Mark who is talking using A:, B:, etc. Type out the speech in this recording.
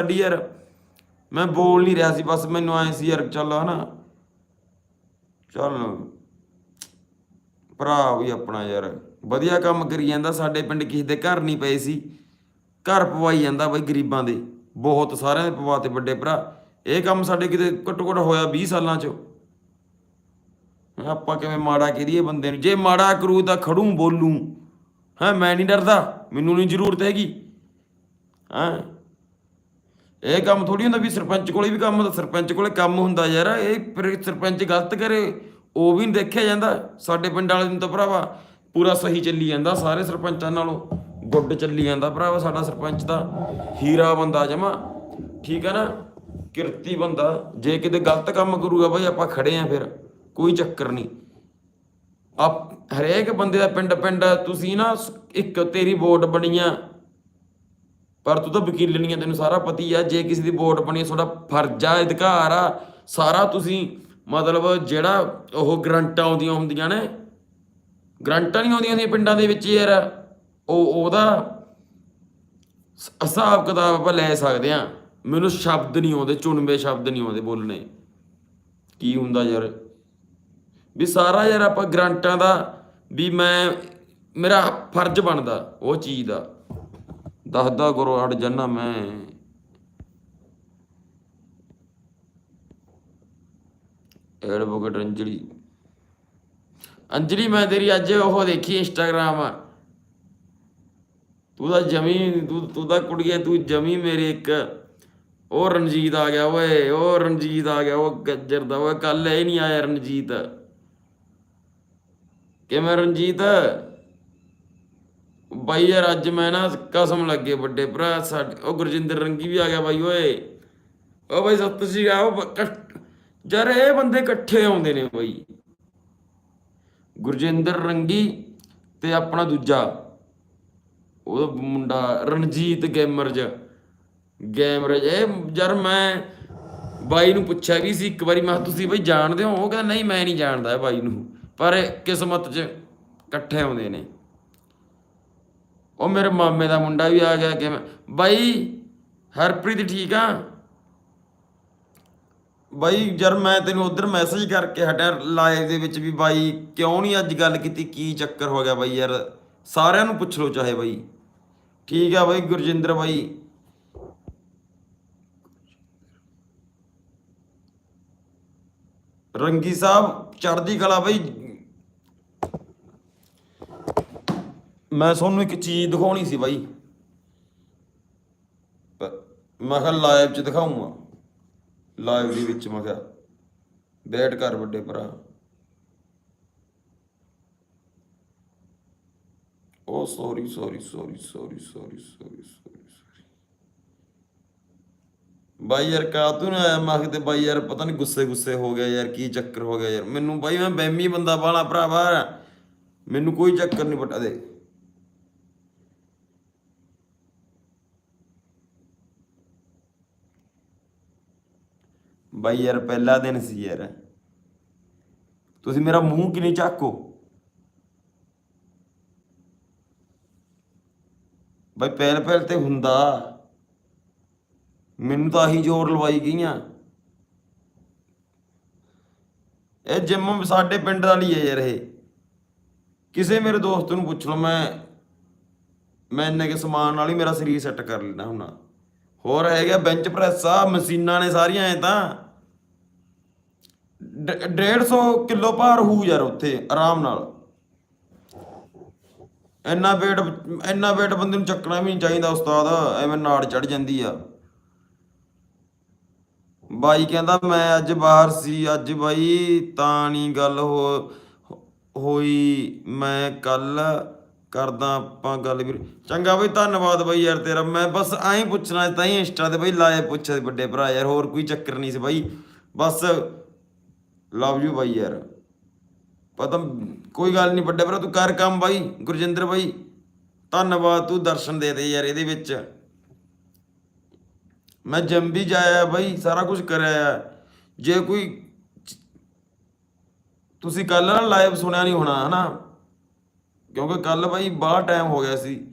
A: ਸਾਡੀ ਯਾਰ, ਮੈਂ ਬੋਲ ਨਹੀਂ ਰਿਹਾ ਸੀ, ਬਸ ਮੈਨੂੰ ਐ ਸੀ ਯਾਰ, ਚੱਲ ਹਨਾ। ਚੱਲ, ਭਰਾ ਵੀ ਆਪਣਾ ਯਾਰ, ਵਧੀਆ ਕੰਮ ਕਰੀ ਜਾਂਦਾ, ਸਾਡੇ ਪਿੰਡ ਕਿਸੇ ਦੇ ਘਰ ਨਹੀਂ ਪਏ ਸੀ। ਘਰ ਪਵਾਈ ਜਾਂਦਾ ਬਈ ਗਰੀਬਾਂ ਦੇ, ਬਹੁਤ ਸਾਰਿਆਂ ਦੇ ਪਵਾਤੇ ਵੱਡੇ ਭਰਾ। ਇਹ ਕੰਮ ਸਾਡੇ ਕਿਤੇ ਘੱਟੋ ਘੱਟ ਹੋਇਆ 20 ਸਾਲਾਂ ਚ। ਆਪਾਂ ਕਿਵੇਂ ਮਾੜਾ ਕਰੀਏ ਬੰਦੇ ਨੂੰ? ਜੇ ਮਾੜਾ ਕਰੂ ਤਾਂ ਖੜੂ ਬੋਲੂ। ਹਾਂ, ਮੈਂ ਨਹੀਂ ਡਰਦਾ, ਮੈਨੂੰ ਨਹੀਂ ਜ਼ਰੂਰਤ ਹੈਗੀ। ਹਾਂ ਇਹ ਕੰਮ ਥੋੜੀ ਹੁੰਦਾ ਵੀ ਸਰਪੰਚ ਕੋਲੇ ਵੀ ਕੰਮ ਹੁੰਦਾ, ਸਰਪੰਚ ਕੋਲੇ ਕੰਮ ਹੁੰਦਾ ਯਾਰ, ਇਹ ਫਿਰ ਸਰਪੰਚ ਗਲਤ ਕਰੇ, ਉਹ ਵੀ ਨਹੀਂ ਦੇਖਿਆ ਜਾਂਦਾ, ਸਾਡੇ ਪਿੰਡ ਵਾਲੇ ਨੂੰ ਤਾਂ ਭਰਾਵਾ ਪੂਰਾ ਸਹੀ ਚੱਲੀ ਜਾਂਦਾ, ਸਾਰੇ ਸਰਪੰਚਾਂ ਨਾਲੋਂ ਗੁੱਡ ਚੱਲੀ ਜਾਂਦਾ ਭਰਾਵਾ ਸਾਡਾ ਸਰਪੰਚ ਤਾਂ, ਹੀਰਾ ਬੰਦਾ ਜਮਾ, ਠੀਕ ਹੈ ਨਾ, ਕਿਰਤੀ ਬੰਦਾ, ਜੇ ਕਿਤੇ ਗਲਤ ਕੰਮ ਕਰੂਗਾ ਭਾਈ ਆਪਾਂ ਖੜੇ ਆ ਫਿਰ, ਕੋਈ ਚੱਕਰ ਨਹੀਂ ਆਪ, ਹਰੇਕ ਬੰਦੇ ਦਾ ਪਿੰਡ ਪਿੰਡ ਤੁਸੀਂ ਨਾ ਇੱਕ ਤੇਰੀ ਵੋਟ ਬਣੀਆਂ ਪਰ ਤੂੰ ਤਾਂ ਵਕੀਲ ਨਹੀਂ ਆ, ਤੈਨੂੰ ਸਾਰਾ ਪਤੀ ਆ, ਜੇ ਕਿਸੇ ਦੀ ਵੋਟ ਬਣੀ ਤੁਹਾਡਾ ਫਰਜ਼ ਆ, ਅਧਿਕਾਰ ਆ, ਸਾਰਾ ਤੁਸੀਂ ਮਤਲਬ ਜਿਹੜਾ ਉਹ ਗਰੰਟਾਂ ਆਉਂਦੀਆਂ ਹੁੰਦੀਆਂ ਨੇ, ਗਰੰਟਾਂ ਨਹੀਂ ਆਉਂਦੀਆਂ ਹੁੰਦੀਆਂ ਪਿੰਡਾਂ ਦੇ ਵਿੱਚ ਯਾਰ, ਉਹ, ਉਹਦਾ ਹਿਸਾਬ ਕਿਤਾਬ ਆਪਾਂ ਲੈ ਸਕਦੇ ਆ। ਮੈਨੂੰ ਸ਼ਬਦ ਨਹੀਂ ਆਉਂਦੇ, ਚੁਣਵੇਂ ਸ਼ਬਦ ਨਹੀਂ ਆਉਂਦੇ ਬੋਲਣੇ। ਕੀ ਹੁੰਦਾ ਯਾਰ? ਵੀ ਸਾਰਾ ਯਾਰ ਆਪਾਂ ਗਰੰਟਾਂ ਦਾ ਵੀ ਮੈਂ, ਮੇਰਾ ਫਰਜ਼ ਬਣਦਾ, ਉਹ ਚੀਜ਼ ਦਾ। ਦੱਸਦਾ ਗੁਰੂ ਅੜ ਜੰਨਾ ਮੈਂ। ਐਡਵੋਕੇਟ ਅੰਜਲੀ। ਅੰਜਲੀ, ਮੈਂ ਤੇਰੀ ਅੱਜ ਉਹ ਦੇਖੀ ਇੰਸਟਾਗ੍ਰਾਮ। ਤੂੰ ਤਾਂ ਜਮੀ ਤੂੰ ਤੂੰ ਤਾਂ ਕੁੜੀਏ, ਤੂੰ ਜਮੀ ਮੇਰੇ ਇੱਕ। ਉਹ ਰਣਜੀਤ ਆ ਗਿਆ ਓਏ, ਉਹ ਰਣਜੀਤ ਆ ਗਿਆ, ਉਹ ਗੱਜਰ ਦਾ। ਓਏ ਕੱਲ ਇਹ ਨਹੀਂ ਆਇਆ ਰਣਜੀਤ। ਕਿਵੇਂ ਰਣਜੀਤ? ਬਾਈ ਯਾਰ, ਅੱਜ ਮੈਂ ਨਾ ਕਸਮ ਲੱਗੇ ਵੱਡੇ ਭਰਾ, ਸਾਡੇ ਉਹ ਗੁਰਜਿੰਦਰ ਰੰਗੀ ਵੀ ਆ ਗਿਆ ਬਾਈ, ਓਏ। ਉਹ ਬਾਈ, ਸਤਿ ਸ਼੍ਰੀ ਅਕਾਲ। ਉਹ ਯਾਰ, ਇਹ ਬੰਦੇ ਇਕੱਠੇ ਆਉਂਦੇ ਨੇ ਬਾਈ। ਗੁਰਜਿੰਦਰ ਰੰਗੀ ਤੇ ਆਪਣਾ ਦੂਜਾ। ਉਹ ਮੁੰਡਾ ਰਣਜੀਤ ਗੇਮਰਜ। ਗੇਮਰਜ, ਇਹ ਯਾਰ ਮੈਂ ਬਾਈ ਨੂੰ ਪੁੱਛਿਆ ਵੀ ਸੀ ਇੱਕ ਵਾਰੀ, ਮੈਂ ਕਿਹਾ, ਤੁਸੀਂ ਬਾਈ ਜਾਣਦੇ ਹੋ? ਉਹ ਕਹਿੰਦਾ, ਨਹੀਂ, ਮੈਂ ਨਹੀਂ ਜਾਣਦਾ ਬਾਈ ਨੂੰ। ਪਰ ਕਿਸਮਤ 'ਚ ਇਕੱਠੇ ਆਉਂਦੇ ਨੇ। ਉਹ ਮੇਰੇ ਮਾਮੇ ਦਾ ਮੁੰਡਾ ਵੀ ਆ ਗਿਆ ਕਿ ਬਾਈ, ਹਰਪ੍ਰੀਤ ਠੀਕ ਆ? ਬਾਈ ਜਰ ਮੈਂ ਤੈਨੂੰ ਉਧਰ ਮੈਸੇਜ ਕਰਕੇ ਹਟਿਆ ਲਾਈਵ ਦੇ ਵਿੱਚ ਵੀ ਬਾਈ ਕਿਉਂ ਨਹੀਂ ਅੱਜ ਗੱਲ ਕੀਤੀ? ਕੀ ਚੱਕਰ ਹੋ ਗਿਆ ਬਾਈ ਯਾਰ? ਸਾਰਿਆਂ ਨੂੰ ਪੁੱਛ ਲਓ ਚਾਹੇ ਬਾਈ। ਠੀਕ ਆ ਬਾਈ ਗੁਰਜਿੰਦਰ ਬਾਈ। ਰੰਗੀ ਸਾਹਿਬ, ਚੜ੍ਹਦੀ ਕਲਾ ਬਾਈ। ਮੈਂ ਤੁਹਾਨੂੰ ਇੱਕ ਚੀਜ਼ ਦਿਖਾਉਣੀ ਸੀ ਬਾਈ। ਮੈਂ ਕਿਹਾ ਲਾਈਵ 'ਚ ਦਿਖਾਉਂਗਾ ਲਾਈਵ ਦੇ ਵਿੱਚ ਮੈਂ ਕਿਹਾ, ਬੈਠ ਕਰ ਵੱਡੇ ਭਰਾ। ਓ sorry sorry sorry sorry sorry sorry sorry ਬਾਈ ਯਾਰ ਕਾ ਤੂੰ ਨਾ ਆਇਆ? ਮੈਂ ਕਿਤੇ ਬਾਈ ਯਾਰ, ਪਤਾ ਨਹੀਂ ਗੁੱਸੇ ਗੁੱਸੇ ਹੋ ਗਿਆ ਯਾਰ, ਕੀ ਚੱਕਰ ਹੋ ਗਿਆ ਯਾਰ। ਮੈਨੂੰ ਬਾਈ, ਮੈਂ ਬੈਮੀ ਬੰਦਾ ਬਾਲਾ ਭਰਾਵਾ ਮੈਨੂੰ ਕੋਈ ਚੱਕਰ ਨਹੀਂ ਪਟਾ ਦੇ ਬਾਈ ਯਾਰ, ਪਹਿਲਾ ਦਿਨ ਸੀ ਯਾਰ। ਤੁਸੀਂ ਮੇਰਾ ਮੂੰਹ ਕਿਵੇਂ ਚੱਕੋ? ਬਾਈ ਪਹਿਲ ਪਹਿਲ ਤੇ ਹੁੰਦਾ। ਮੈਨੂੰ ਤਾਂ ਆਹੀ ਜ਼ੋਰ ਲਵਾਈ ਗਈਆਂ। ਇਹ ਜਿੰਮ ਸਾਡੇ ਪਿੰਡ ਵਾਲੀ ਹੈ ਯਾਰ ਇਹ। ਕਿਸੇ ਮੇਰੇ ਦੋਸਤ ਨੂੰ ਪੁੱਛ ਲਓ, ਮੈਂ ਮੈਂ ਇੰਨੇ ਕੇ ਸਮਾਨ ਨਾਲ ਹੀ ਮੇਰਾ ਸਰੀਰ ਸੈੱਟ ਕਰ ਲੈਣਾ ਹੁਣਾ ਹੋਰ ਹੈਗਾ ਬੈਂਚ ਪ੍ਰੈਸ ਆ, ਮਸ਼ੀਨਾਂ ਨੇ ਸਾਰੀਆਂ, ਐ ਤਾਂ। 150 ਕਿਲੋ ਭਾਰ ਹੋਊ ਯਾਰ ਉੱਥੇ, ਆਰਾਮ ਨਾਲ। ਇੰਨਾ weight ਇੰਨਾ weight ਬੰਦੇ ਨੂੰ ਚੱਕਣਾ ਵੀ ਨਹੀਂ ਚਾਹੀਦਾ ਉਸਤਾਦ, ਐਵੇਂ ਨਾੜ ਚੜ ਜਾਂਦੀ ਆ। ਬਾਈ ਕਹਿੰਦਾ, ਮੈਂ ਅੱਜ ਬਾਹਰ ਸੀ, ਅੱਜ ਬਾਈ ਤਾਂ ਨਹੀਂ ਗੱਲ ਹੋ, ਹੋਈ। ਮੈਂ ਕੱਲ ਕਰਦਾ ਆਪਾਂ ਗੱਲ ਵੀਰ। ਚੰਗਾ ਬਈ, ਧੰਨਵਾਦ ਬਾਈ ਯਾਰ ਤੇਰਾ। ਮੈਂ ਬਸ ਐਂ ਪੁੱਛਣਾ, ਤਾਂ ਹੀ ਇੰਸਟਾ ਤੇ ਬਾਈ ਲਾਏ ਪੁੱਛਿਆ ਵੱਡੇ ਭਰਾ ਯਾਰ, ਹੋਰ ਕੋਈ ਚੱਕਰ ਨਹੀਂ ਸੀ ਬਾਈ। ਬਸ ਲਵ ਯੂ ਬਾਈ ਯਾਰ। ਪਤਾ ਕੋਈ ਗੱਲ ਨਹੀਂ ਵੱਡੇ ਭਰਾ, ਤੂੰ ਕਰ ਕੰਮ ਬਾਈ, ਗੁਰਜਿੰਦਰ ਬਾਈ। ਧੰਨਵਾਦ, ਤੂੰ ਦਰਸ਼ਨ ਦੇ ਦੇ ਯਾਰ ਇਹਦੇ ਵਿੱਚ। ਮੈਂ ਜੰਮ ਵੀ ਜਾਇਆ ਬਾਈ, ਸਾਰਾ ਕੁਝ ਕਰਿਆ ਜੇ ਕੋਈ ਤੁਸੀਂ ਕੱਲ ਨਾ ਲਾਈਵ ਸੁਣਿਆ ਨਹੀਂ ਹੋਣਾ, ਹਨਾ? ਕਿਉਂਕਿ ਕੱਲ ਬਾਈ ਬਾਹਰ ਟਾਈਮ ਹੋ ਗਿਆ ਸੀ।